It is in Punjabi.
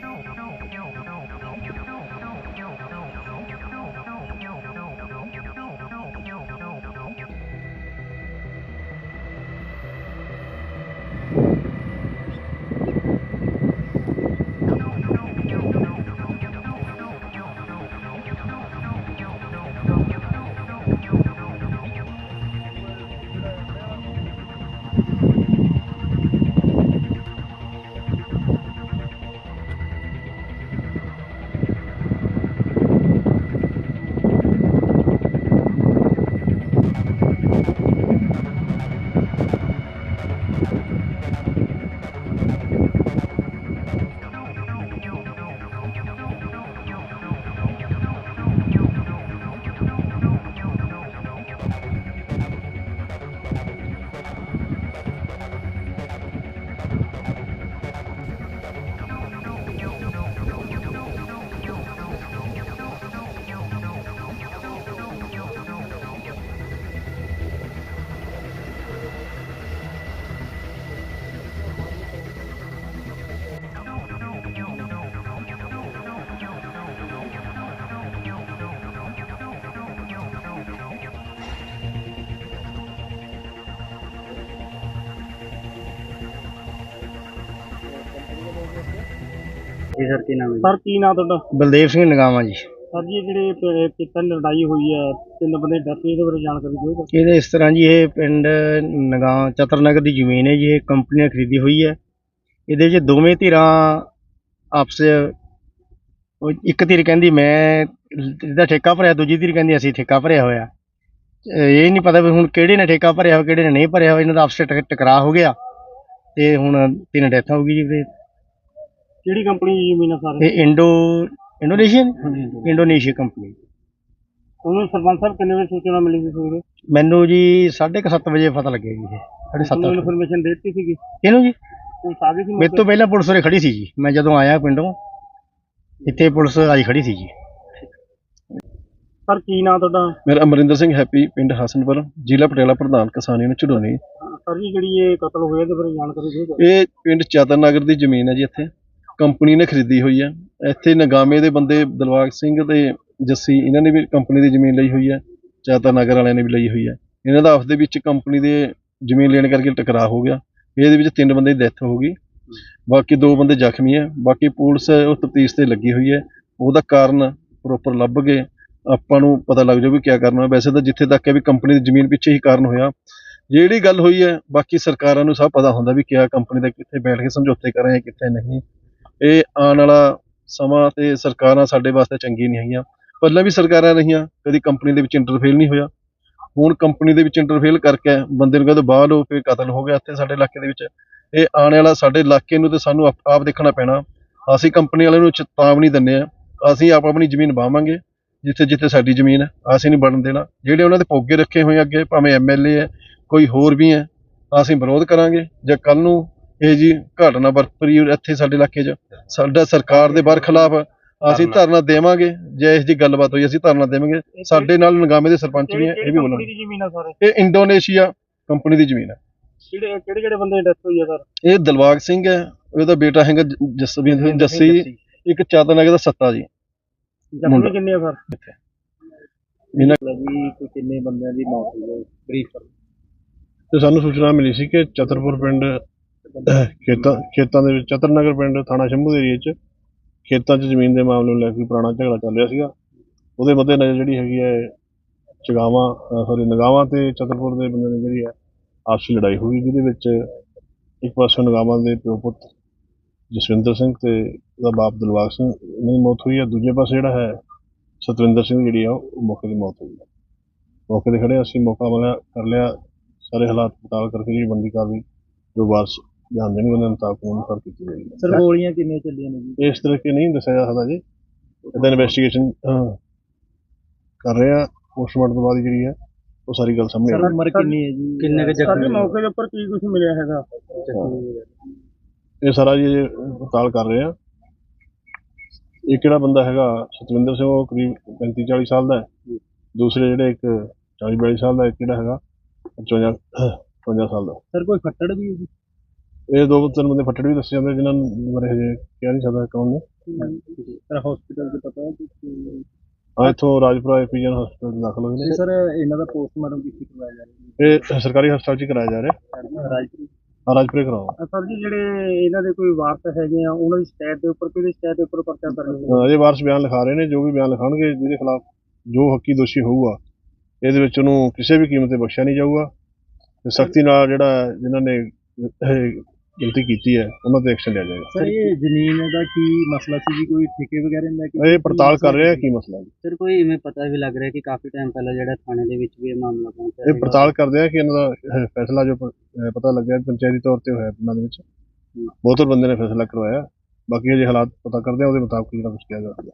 No, no, no. Ji sir ਕੀ ਨਾਮ ਹੈ ਸਰ ਕੀ ਨਾਂ ਤੁਹਾਡਾ? ਬਲਦੇਵ ਸਿੰਘ ਨਗਾਮਾ ਜੀ। ਸਰ ਜੀ ਇਹ ਜਿਹੜੇ ਪ- ਪਿੱਤਲ ਲੜਾਈ ਹੋਈ ਹੈ ਤਿੰਨ ਬੰਦੇ ਡੈਥ ਇਹਦੇ ਬਾਰੇ ਜਾਣਕਾਰੀ ਦਿਓ ਇਹਦੇ ਇਸ ਤਰ੍ਹਾਂ ਜੀ ਇਹ ਪਿੰਡ ਨਗਾਂ ਚਤਰਨਗਰ ਦੀ ਜ਼ਮੀਨ ਹੈ ਜੀ ਇਹ ਕੰਪਨੀ ਨੇ ਖਰੀਦੀ ਹੋਈ ਹੈ। ਇਹਦੇ 'ਚ ਦੋਵੇਂ ਧਿਰਾਂ ਆਪਸ 'ਚ ਉਹ ਇੱਕ ਧਿਰ ਕਹਿੰਦੀ ਮੈਂ ਇਹਦਾ ਠੇਕਾ ਭਰਿਆ ਦੂਜੀ ਧਿਰ ਕਹਿੰਦੀ ਅਸੀਂ ਠੇਕਾ ਭਰਿਆ ਹੋਇਆ। ਇਹ ਨਹੀਂ ਪਤਾ ਵੀ ਹੁਣ ਕਿਹੜੇ ਨੇ ਠੇਕਾ ਭਰਿਆ ਹੋਇਆ ਕਿਹੜੇ ਨੇ ਨਹੀਂ ਭਰਿਆ ਹੋਇਆ ਇਹਨਾਂ ਦਾ ਆਪਸ 'ਚ ਟਕ- ਟਕਰਾਅ ਹੋ ਗਿਆ। ਤੇ ਹੁਣ ਤਿੰਨ ਡੈਥ ਹੋ ਗਈ ਜੀ ਤੇ ਕਿਹੜੀ ਕੰਪਨੀ ਦੀ ਜ਼ਮੀਨ ਸਰ? ਇਹ ਇੰਡੋ ਇੰਡੋਨੇਸ਼ੀਅਨ? Indonesia company. ਉਹਨੂੰ ਸਰਪੰਚ ਸਾਹਿਬ ਕਿੰਨੇ ਵਜੇ ਸੂਚਨਾ ਮਿਲੀ ਸੀ ਸਵੇਰੇ? ਮੈਨੂੰ ਜੀ 7:30 ਵਜੇ ਪਤਾ ਲੱਗਿਆ ਜੀ ਇਹ। ਸਾਢੇ ਸੱਤ ਤੁਹਾਨੂੰ। ਇਨਫੋਰਮੇਸ਼ਨ ਦੇ ਦਿੱਤੀ ਸੀਗੀ? ਇਹਨੂੰ ਜੀ? ਉਹ ਆ ਗਈ ਸੀ ਮੇਰੇ ਤੋਂ ਪਹਿਲਾਂ ਪੁਲਿਸ ਉਰੇ ਖੜੀ ਸੀ ਜੀ। ਮੈਂ ਜਦੋਂ ਆਇਆ ਪਿੰਡੋਂ ਇੱਥੇ ਪੁਲਿਸ ਆਈ ਖੜੀ ਸੀ ਜੀ। ਸਰ ਕੀ ਨਾਂ ਤੁਹਾਡਾ? ਮੇਰਾ ਅਮਰਿੰਦਰ ਸਿੰਘ ਹੈਪੀ ਪਿੰਡ ਹਸਨਪੁਰ ਜ਼ਿਲ੍ਹਾ ਪਟਿਆਲਾ ਪ੍ਰਧਾਨ ਕਿਸਾਨ ਯੂਨੀਅਨ ਝੁਡੋਨੀ ਸਰ ਜੀ ਜਿਹੜੀ ਇਹ ਕਤਲ ਹੋਇਆ ਇਹਦੇ ਬਾਰੇ ਜਾਣਕਾਰੀ ਦਿਓ। ਇਹ ਪਿੰਡ ਚਾਤਰਨਗਰ ਦੀ ਜ਼ਮੀਨ ਹੈ ਜੀ ਇੱਥੇ। ਕੰਪਨੀ ਨੇ ਖਰੀਦੀ ਹੋਈ ਹੈ। ਇੱਥੇ ਨਗਾਮੇ ਦੇ ਬੰਦੇ ਦਿਲਵਾਗ ਸਿੰਘ ਤੇ ਜੱਸੀ, ਇਹਨਾਂ ਨੇ ਵੀ ਕੰਪਨੀ ਦੀ ਜ਼ਮੀਨ ਲਈ ਹੋਈ ਹੈ। ਚਾਤਰਨਗਰ ਵਾਲਿਆਂ ਨੇ ਵੀ ਲਈ ਹੋਈ ਹੈ। ਇਹਨਾਂ ਦਾ ਆਪਸ ਦੇ ਵਿੱਚ ਕੰਪਨੀ ਦੇ ਜ਼ਮੀਨ ਲੈਣ ਕਰਕੇ ਟਕਰਾਅ ਹੋ ਗਿਆ। ਇਹਦੇ ਵਿੱਚ ਤਿੰਨ ਬੰਦੇ ਦੀ ਡੈਥ ਹੋ ਗਈ। ਬਾਕੀ ਦੋ ਬੰਦੇ ਜ਼ਖਮੀ ਹੈ। ਬਾਕੀ ਪੁਲਿਸ ਉਹ ਤਫਤੀਸ਼ ਤੇ ਲੱਗੀ ਹੋਈ ਹੈ। ਉਹਦਾ ਕਾਰਨ ਪ੍ਰੋਪਰ ਲੱਭ ਗਏ ਆਪਾਂ ਨੂੰ ਪਤਾ ਲੱਗ ਜਾਊ ਵੀ ਕੀ ਕਰਨਾ ਹੈ ਵੈਸੇ ਤਾਂ ਜਿੱਥੇ ਤੱਕ ਹੈ ਵੀ ਕੰਪਨੀ ਦੀ ਜ਼ਮੀਨ ਪਿੱਛੇ ਹੀ ਕਾਰਨ ਹੋਇਆ। ਜਿਹੜੀ ਗੱਲ ਹੋਈ ਹੈ, ਬਾਕੀ ਸਰਕਾਰਾਂ ਨੂੰ ਸਭ ਪਤਾ ਹੁੰਦਾ ਵੀ ਕਿਆ ਕੰਪਨੀ ਦਾ ਕਿੱਥੇ ਬੈਠ ਕੇ ਸਮਝੌਤੇ ਕਰ ਰਹੇ ਹੈ ਕਿੱਥੇ ਨਹੀਂ। ਇਹ ਆਉਣ ਵਾਲਾ ਸਮਾਂ ਤੇ ਸਰਕਾਰਾਂ ਸਾਡੇ ਵਾਸਤੇ ਚੰਗੀ ਨਹੀਂ ਹੈਗੀਆਂ। ਪਹਿਲਾਂ ਵੀ ਸਰਕਾਰਾਂ ਰਹੀਆਂ, ਕਦੀ ਕੰਪਨੀ ਦੇ ਵਿੱਚ ਇੰਟਰਫੇਲ ਨਹੀਂ ਹੋਇਆ। ਹੁਣ ਕੰਪਨੀ ਦੇ ਵਿੱਚ ਇੰਟਰਫੇਲ ਕਰਕੇ ਬੰਦੇ ਨੂੰ ਕਹਿੰਦੇ ਬਾਹਰ ਲੋ ਫਿਰ ਕਤਲ ਹੋ ਗਿਆ ਇੱਥੇ ਸਾਡੇ ਇਲਾਕੇ ਦੇ ਵਿੱਚ। ਇਹ ਆਉਣ ਵਾਲਾ ਸਾਡੇ ਇਲਾਕੇ ਨੂੰ ਤੇ ਸਾਨੂੰ ਆਪ ਆਪ ਦੇਖਣਾ ਪੈਣਾ। ਅਸੀਂ ਕੰਪਨੀ ਵਾਲਿਆਂ ਨੂੰ ਚੇਤਾਵਨੀ ਦਿੰਦੇ ਆ ਅਸੀਂ ਆਪ ਆਪਣੀ ਜ਼ਮੀਨ ਵਾਵਾਂਗੇ, ਜਿੱਥੇ ਜਿੱਥੇ ਸਾਡੀ ਜ਼ਮੀਨ ਹੈ। ਅਸੀਂ ਨਹੀਂ ਬਣਨ ਦੇਣਾ। ਜਿਹੜੇ ਉਹਨਾਂ ਦੇ ਪੋਗੇ ਰੱਖੇ ਹੋਏ ਅੱਗੇ, ਭਾਵੇਂ ਐਮਐਲਏ ਹੈ, ਕੋਈ ਹੋਰ ਵੀ ਹੈ, ਅਸੀਂ ਵਿਰੋਧ ਕਰਾਂਗੇ। ਜੇ ਕੱਲ ਨੂੰ ਇਹ ਜੀ ਘਟਨਾ ਵਾਪਰੀ ਇੱਥੇ ਸਾਡੇ ਇਲਾਕੇ 'ਚ। ਸਾਡਾ ਸਰਕਾਰ ਦੇ ਬਾਰ ਖਿਲਾਫ ਅਸੀਂ ਧਰਨਾ। ਦੇਵਾਂਗੇ। ਜੇ ਇਸ ਦੀ ਗੱਲਬਾਤ ਹੋਈ ਅਸੀਂ ਧਰਨਾ ਦੇਵਾਂਗੇ। ਸਾਡੇ ਨਾਲ ਨਗਾਮੇ ਦੇ ਸਰਪੰਚ ਵੀ ਹੈ ਇਹ ਵੀ ਬੋਲਣਗੇ। ਜ਼ਮੀਨ ਇਹ ਇੰਡੋਨੇਸ਼ੀਆ ਕੰਪਨੀ ਦੀ ਜ਼ਮੀਨ ਹੈ ਕਿਹੜੇ ਕਿਹੜੇ ਕਿਹੜੇ ਬੰਦੇ ਦੀ ਡੈਥ ਹੋਈ ਹੈ ਸਰ? ਇਹ ਦਿਲਬਾਗ ਸਿੰਘ ਹੈ। ਉਹਦਾ ਬੇਟਾ ਹੈਗਾ ਜਸਵੀਰ ਜੱਸੀ। ਇੱਕ ਚਾਤਰਨਗਰ ਦਾ ਸੱਤਾ ਜੀ। ਮੁੰਡਾ। ਕਿੰਨੇ ਆ ਸਰ? ਇਹਨਾਂ ਜੀ ਕੋਈ ਕਿੰਨੇ ਬੰਦਿਆਂ ਦੀ ਮੌਤ ਹੋਈ ਹੈ ਬਰੀਫ ਤੇ ਸਾਨੂੰ ਸੂਚਨਾ ਮਿਲੀ ਸੀ ਕਿ ਚਤਰਪੁਰ ਪਿੰਡ ਖੇਤਾਂ ਖੇਤਾਂ ਦੇ ਵਿੱਚ ਚਤਰਨਗਰ ਪਿੰਡ ਥਾਣਾ ਸ਼ੰਭੂ ਦੇ ਏਰੀਏ 'ਚ ਖੇਤਾਂ 'ਚ ਜ਼ਮੀਨ ਦੇ ਮਾਮਲੇ ਨੂੰ ਲੈ ਕੇ ਪੁਰਾਣਾ ਝਗੜਾ ਚੱਲ ਰਿਹਾ ਸੀਗਾ। ਉਹਦੇ ਮੱਦੇ ਨਜ਼ਰ ਜਿਹੜੀ ਹੈਗੀ ਹੈ, ਚਗਾਵਾਂ ਸੌਰੀ ਨਗਾਵਾਂ ਤੇ ਚਤਰਪੁਰ ਦੇ ਬੰਦੇ ਨੇ ਜਿਹੜੀ ਹੈ, ਆਪਸੀ ਲੜਾਈ ਹੋਈ ਜਿਹਦੇ ਵਿੱਚ ਇੱਕ ਪਾਸੇ ਨਗਾਵਾਂ ਦੇ ਪਿਓ ਪੁੱਤ ਜਸਵਿੰਦਰ ਸਿੰਘ ਤੇ ਉਹਦਾ ਬਾਪ ਦਿਲਵਾਗ ਸਿੰਘ ਇਹਨਾਂ ਦੀ ਮੌਤ ਹੋਈ ਹੈ। ਦੂਜੇ ਪਾਸੇ ਜਿਹੜਾ ਹੈ, ਸਤਵਿੰਦਰ ਸਿੰਘ ਜਿਹੜੀ ਆ, ਉਹ ਮੌਕੇ ਦੀ ਮੌਤ ਹੋਈ ਹੈ। ਮੌਕੇ ਤੇ ਖੜੇ ਅਸੀਂ ਮੌਕਾ ਮਿਲਿਆ, ਕਰ ਲਿਆ। ਸਾਰੇ ਹਾਲਾਤ ਪਤਾਲ ਕਰਕੇ ਜਿਹੜੀ ਬੰਦੀ ਕਾਰਵਾਈ, ਜੋ ਵਾਰਸ ਧਿਆਨ ਦੇਣਗੇ ਉਹਨਾਂ ਉਹਨੂੰ ਕਰ ਕੀਤੀ ਜਾਏਗੀ ਸਰ ਗੋਲੀਆਂ ਕਿੰਨੀਆਂ ਚੱਲੀਆਂ ਨੇ ਜੀ? ਇਸ ਤਰ੍ਹਾਂ ਕਿ ਨਹੀਂ ਦੱਸਿਆ ਜਾ ਸਕਦਾ ਜੀ। ਇਹਦਾ ਇਨਵੈਸਟੀਗੇਸ਼ਨ ਕਰ ਰਹੇ ਆ ਪੋਸਟਮਾਰਟਮ ਤੋਂ ਬਾਅਦ ਜਿਹੜੀ ਹੈ ਉਹ ਸਾਰੀ ਗੱਲ ਸਾਹਮਣੇ ਆਈ ਉਮਰ ਕਿੰਨੀ ਹੈ ਜੀ? ਕਿੰਨੇ ਕੁ ਜ਼ਖਮੀ ਮੌਕੇ ਦੇ ਉੱਪਰ ਕੀ ਕੁਝ ਮਿਲਿਆ ਹੈਗਾ? ਇਹ ਸਾਰਾ ਜੀ ਪੜਤਾਲ ਕਰ ਰਹੇ ਆ। ਇਹ ਕਿਹੜਾ ਬੰਦਾ ਹੈਗਾ ਸਤਵਿੰਦਰ ਸਿੰਘ ਉਹ ਕਰੀਬ 35 40 ਸਾਲ ਦਾ ਹੈ। ਦੂਸਰੇ ਜਿਹੜੇ ਇੱਕ 40 42 ਸਾਲ ਦਾ ਇੱਕ ਜਿਹੜਾ ਹੈਗਾ 55 55 ਸਾਲ ਦਾ। ਸਰ ਕੋਈ ਫੱਟੜ ਵੀ ਹੈ ਇਹ ਦੋ ਤਿੰਨ ਬੰਦੇ ਫੱਟੜ ਵੀ ਦੱਸੇ ਜਾਂਦੇ ਜਿਨ੍ਹਾਂ ਨੂੰ ਬਾਰੇ ਹਜੇ ਕਹਿ ਨਹੀਂ ਸਕਦਾ ਕੌਣ ਨੇ। ਸਰ ਹਸਪੀਟਲ ਦੇ ਪਤਾ ਆ ਇੱਥੋਂ ਰਾਜਪੁਰਾ ਐਪੀਜਨ ਹਸਪਤਾਲ ਦਾਖਲ ਹੋਏ ਨੇ। ਸਰ ਇਹਨਾਂ ਦਾ ਪੋਸਟਮਾਰਟਮ ਕਿੱਥੇ ਕਰਵਾਇਆ ਜਾ ਰਿਹਾ ਇਹ ਸਰਕਾਰੀ ਹਸਪਤਾਲ 'ਚ ਕਰਾਇਆ ਜਾ ਰਿਹਾ। ਹੈ ਰਾਜਪੁਰ ਰਾਜਪੁਰੇ ਕਰਾਓ ਸਰ ਜੀ ਜਿਹੜੇ ਇਹਨਾਂ ਦੇ ਕੋਈ ਵਾਰਸ ਹੈਗੇ ਆ ਉਹਨਾਂ ਦੀ ਸ਼ਿਕਾਇਤ ਦੇ ਉੱਪਰ ਕਿਹੜੀ ਸ਼ਿਕਾਇਤ ਦੇ ਉੱਪਰ ਪਰਚਾ ਕਰ ਰਹੇ ਅਹ ਅਜੇ ਵਾਰਸ ਬਿਆਨ ਲਿਖਾ ਰਹੇ ਨੇ ਜੋ ਵੀ ਬਿਆਨ ਲਿਖਾਉਣਗੇ ਜਿਹਦੇ ਖਿਲਾਫ ਜੋ ਹੱਕੀ ਦੋਸ਼ੀ ਹੋਊਗਾ ਇਹਦੇ ਵਿੱਚ ਉਹਨੂੰ ਕਿਸੇ ਵੀ ਕੀਮਤ ਤੇ ਬਖਸ਼ਿਆ ਨਹੀਂ ਜਾਊਗਾ। ਤੇ ਸਖਤੀ ਨਾਲ ਜਿਹੜਾ ਜਿਨ੍ਹਾਂ ਨੇ ਗਲਤੀ ਕੀਤੀ ਹੈ ਉਹਨਾਂ ਤੇ ਐਕਸ਼ਨ ਲਿਆ ਜਾਏਗਾ। ਸਰ ਇਹ ਜ਼ਮੀਨ ਦਾ ਕੀ ਮਸਲਾ ਸੀ ਜੀ? ਕੋਈ ਠੇਕੇ ਵਗੈਰਾ ਦਾ ਕਿ ਇਹ ਪੜਤਾਲ ਕਰ ਰਹੇ ਆ ਕੀ ਮਸਲਾ ਹੈ ਸਰ ਕੋਈ ਇਵੇਂ ਪਤਾ ਵੀ ਲੱਗ ਰਿਹਾ ਕਿ ਕਾਫੀ ਟਾਈਮ ਪਹਿਲਾਂ ਜਿਹੜਾ ਥਾਣੇ ਦੇ ਵਿੱਚ ਵੀ ਇਹ ਮਾਮਲਾ ਪਹੁੰਚਿਆ ਇਹ ਪੜਤਾਲ ਕਰਦੇ ਆ ਕਿ ਇਹਨਾਂ ਦਾ ਫੈਸਲਾ ਜੋ ਪਤਾ ਲੱਗਿਆ ਪੰਚਾਇਤੀ ਤੌਰ ਤੇ ਹੋਇਆ ਪਿੰਡਾਂ ਦੇ ਵਿੱਚ। ਬਹੁਤ ਬੰਦੇ ਨੇ ਫੈਸਲਾ ਕਰਵਾਇਆ। ਬਾਕੀ ਅਜੇ ਹਾਲਾਤ ਪਤਾ ਕਰਦੇ ਆ ਉਹਦੇ ਮੁਤਾਬਕ ਜਿਹੜਾ ਕੁਝ ਕਿਹਾ ਜਾਵੇਗਾ